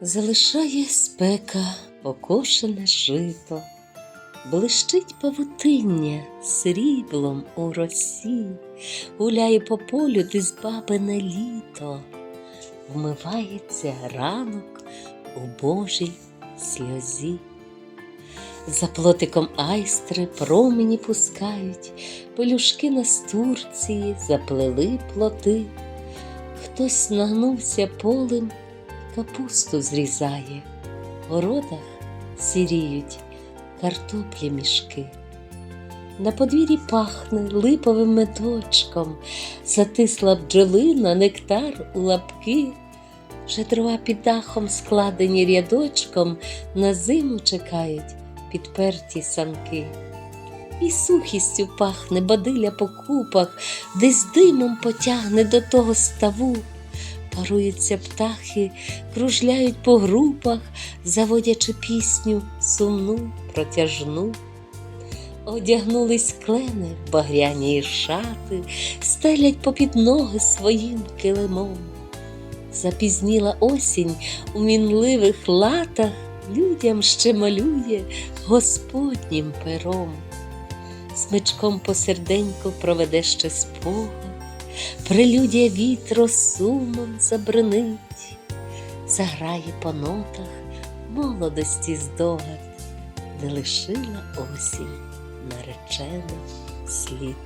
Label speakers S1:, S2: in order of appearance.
S1: Залишає спека покошене жито, блищить павутиння сріблом у росі, гуляє по полю десь бабине літо, вмивається ранок у Божій сльозі. За плотиком айстри промені пускають, пелюшки настурції заплели плоти. Хтось нагнувся полем, капусту зрізає, в городах сіріють картоплі мішки. На подвір'ї пахне липовим медочком, затисла бджолина, нектар у лапки, вже дрова під дахом складені рядочком, на зиму чекають підперті санки. І сухістю пахне бадиля по купах, десь димом потягне до того ставу. Паруються птахи, кружляють по групах, заводячи пісню сумну, протяжну. Одягнулись клени в багряні шати, стелять попід ноги своїм килимом. Запізніла осінь у мінливих латах, людям ще малює Господнім пером. Смичком посерденько проведе ще спогад, прелюдія вітро сумом забринить, заграє по нотах молодості здогад, де лишила осінь наречених слід.